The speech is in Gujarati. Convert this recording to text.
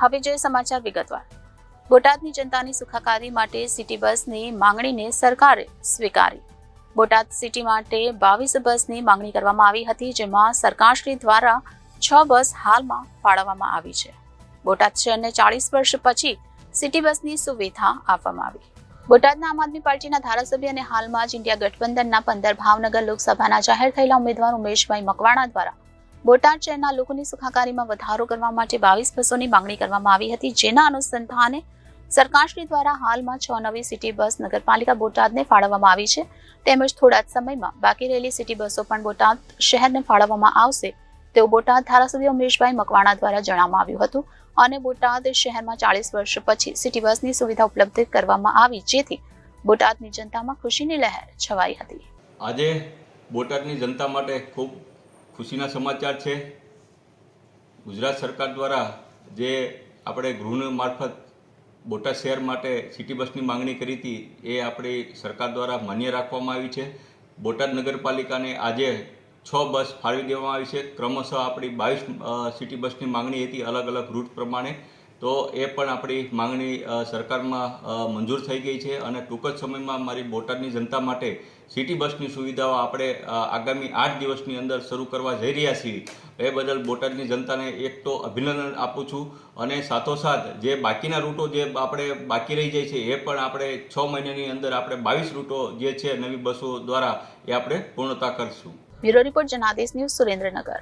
હવે જોઈએ સમાચાર વિગતવાર. બોટાદની જનતાની સુખાકારી માટે સિટી બસની માંગણીને સરકારે સ્વીકારી. બોટાદ સિટી માટે બાવીસ બસની માંગણી કરવામાં આવી હતી, જેમાં સરકારશ્રી દ્વારા છ બસ હાલમાં ફાળવવામાં આવી છે. બોટાદ શહેરને ચાળીસ વર્ષ પછી સિટી બસની સુવિધા આપવામાં આવી. બોટાદના આમ આદમી પાર્ટીના ધારાસભ્ય અને હાલમાં જ ઇન્ડિયા ગઠબંધનના પંદર ભાવનગર લોકસભાના જાહેર થયેલા ઉમેદવાર ઉમેશભાઈ મકવાણા દ્વારા બોટાદ શહેરના લોકોની સુખાકારીમાં વધારો કરવા માટે બાવીસ બસોની માંગણી કરવામાં આવી હતી, જેના અનુસંધાને સરકારશ્રી દ્વારા હાલમાં છ નવી સિટી બસ નગરપાલિકા બોટાદને ફાળવવામાં આવી છે. તેમજ થોડા જ સમયમાં બાકી રહેલી સિટી બસો પણ બોટાદ શહેરને ફાળવવામાં આવશે તેવું બોટાદ ધારાસભ્ય ઉમેશભાઈ મકવાણા દ્વારા જણાવવામાં આવ્યું હતું અને બોટાદ શહેરમાં ચાલીસ વર્ષ પછી સિટી બસની સુવિધા ઉપલબ્ધ કરવામાં આવી, જેથી બોટાદની જનતામાં ખુશીની લહેર છવાઈ હતી. આજે બોટાદની જનતા માટે ખૂબ ખુશીના સમાચાર છે. ગુજરાત સરકાર દ્વારા જે આપણે ગૃહ મારફત બોટાદ શહેર માટે સિટી બસની માંગણી કરી હતી, એ આપણી સરકાર દ્વારા માન્ય રાખવામાં આવી છે. બોટાદ નગરપાલિકાને આજે છ બસ ફાળવી દેવામાં આવી છે. ક્રમશઃ આપણી બાવીસ સિટી બસની માંગણી હતી અલગ અલગ રૂટ પ્રમાણે. તો એ પણ આપણી માંગણી સરકારમાં મંજૂર થઈ ગઈ છે અને ટૂંક જ સમયમાં મારી બોટાદની જનતા માટે સિટી બસની સુવિધાઓ આપણે આગામી આઠ દિવસની અંદર શરૂ કરવા જઈ રહ્યા છીએ. એ બદલ બોટાદની જનતાને એક તો અભિનંદન આપું છું અને સાથોસાથ જે બાકીના રૂટો જે આપણે બાકી રહી જાય છે એ પણ આપણે છ મહિનાની અંદર આપણે બાવીસ રૂટો જે છે નવી બસો દ્વારા એ આપણે પૂર્ણતા કરીશું. Bureau report Janadesh news Surendranagar.